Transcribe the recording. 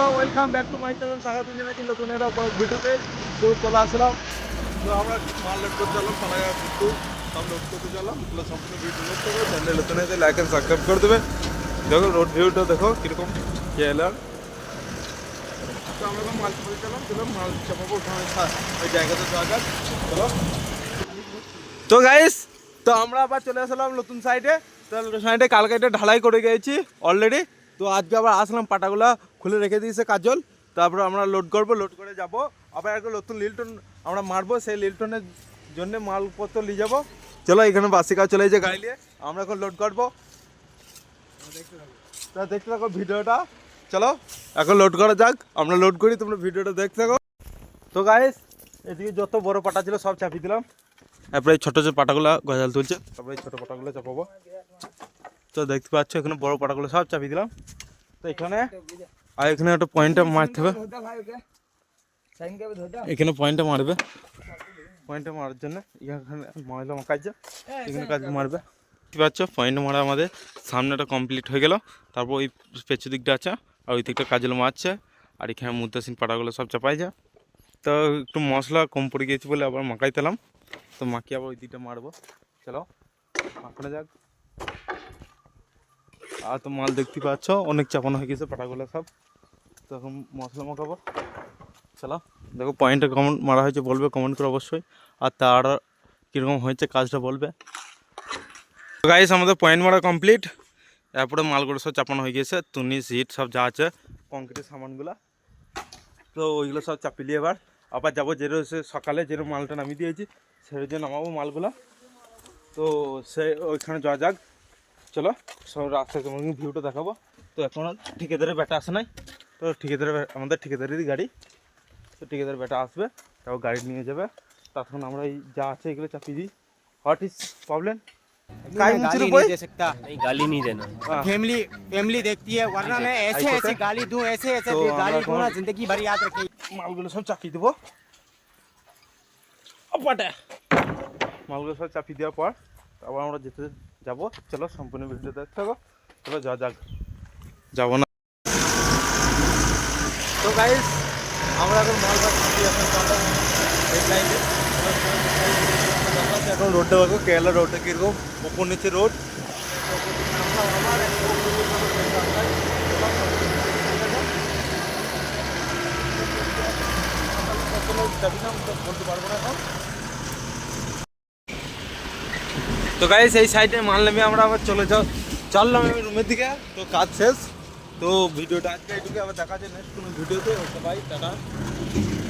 Welcome back to my channel স্বাগত জানাচ্ছি নতুন একটা ভিডিওতে। তো চলে আসলাম। তো আমরা মাল লোড করতে চালাম পানাগা কিন্তু সব লোড করতে চালাম এগুলো সম্পূর্ণ ভিডিও করতে হবে চ্যানেল নতুন হয়েছে লাইক অ্যান্ড সাবস্ক্রাইব করে দেবে। দেখো রোড ভিউটা দেখো, কীরকম এলার তো আমরা তো মাল চাপাতে চালাম চলো মাল চাপাবো ওখানে। ওই জায়গাতে যাক, চলো। তো গাইস তো আমরা আবার চলে আসলাম নতুন সাইডে তো সাইডে কালকে এটা ঢালাই করে গিয়েছি অলরেডি তো আজকে আবার আসলাম, পাটাগুলা খুলে রেখে দিয়েছে কাজল। তারপর আমরা লোড করব লোড করে যাব। আবার একটা নতুন লিলটন আমরা মারবো, সেই লিলটনের জন্য মালপত্র নিয়ে যাব। চলো, এখানে বাসি কাজ চলে যে গাড়ি নিয়ে। আমরা এখন লোড করব। তা দেখতে থাকো ভিডিওটা। চলো, এখন লোড করা যাক। আমরা লোড করি, তোমরা ভিডিওটা দেখতে থাকো। তো গাইস এদিকে যত বড় পাটা ছিল, সব চাপিয়ে দিলাম। তারপরে ছোটো ছোটো পাটাগুলো গজাল তুলছে। তারপরে ছোটো পাটাগুলো চাপাবো। তো দেখতে পাচ্ছ, এখানে বড় পাটাগুলো সব চাপিয়ে দিলাম। তো এখানে, আর এখানে একটা পয়েন্টটা মারতে হবে। এখানে পয়েন্টটা মারবে। পয়েন্টটা মারার জন্য এখানে ময়লা মাখাচ্ছে এখানে কাজ মারবে। দেখতে পাচ্ছ পয়েন্ট মারা আমাদের সামনেটা কমপ্লিট হয়ে গেল। তারপর ওই পেছু দিকটা আছে, আর ওই দিকটা কাজল মারছে। আর এখানে মুদ্রাসীন পাটাগুলো সব চাপাই যা তো একটু মশলা কম পড়ে গিয়েছে বলে আবার মাখাইতেলাম তো মাখিয়ে আবার ওই দিকটা মারবো। চলো, মাখানো যাক। আর তো মাল দেখতে পাচ্ছ, অনেক চাপানো হয়ে গেছে পাটাগুলো সব। তো এখন মশলা মাখাবো। চলো, দেখো পয়েন্টটা কমেন্ট মারা হয়েছে, বলবে কমেন্ট করে অবশ্যই। আর তার কীরকম হয়েছে, কাজটা বলবে। গাইস আমাদের পয়েন্ট মারা কমপ্লিট তারপরে মালগুলো সব চাপানো হয়ে গেছে, তুনি সিট সব যা আছে কংক্রিটের সামানগুলো। তো ওইগুলো সব চাপিলি এবার। আবার যাব সে সকালে যেরকম মালটা নামিয়ে দিয়েছি সেটার জন্য নামাবো মালগুলো। তো সে ওইখানে যাওয়া যাক। চলো সব রাস্তায় তোমাকে ভিউটা দেখাবো তো এখনও ঠিকাদারের ব্যাটা আসে নাই তো ঠিকাদারের ব্যাটা- আমাদের ঠিকাদারেরই গাড়ি তো ঠিকাদারের ব্যাটা আসবে তাও গাড়ি নিয়ে যাবে তখন আমরা এই যা আছে এগুলো চাপিয়ে দিই হোয়াট ইজ প্রবলেম কাই মুচির गाली বই नहीं दे सकता नहीं गाली नहीं देना हाँ। फैमिली फैमिली देखती है वरना मैं ऐसे आई ऐसे पता? गाली दूं ऐसे ऐसे तो गाली हमारा दूं ना कौन- जिंदगी भर याद रखेगी মালগুলো সব চাপিয়ে দেবো অপাটে মালগুলো সব চাপিয়ে দেওয়ার পর তারপর আমরা যেতে যাব। চলো সম্পূর্ণ ভিডিও দেখতে থাকো। চলো যা যাক। যাব না। তো গাইস আমরা এখন মাল এখন রোডটা দেখো কেরালা রোডটা কীরকম? ওপর নিচে রোড বলতে পারব না এখন। তো গাইস এই সাইডে মাল নেমে আমরা আবার চলে যাও। চললাম আমি রুমের দিকে, তো কাজ শেষ। তো ভিডিওটা আজকে এইটুকু আবার দেখা যায় নেক্সট কোনো ভিডিওতে ওকে বাই টাটা।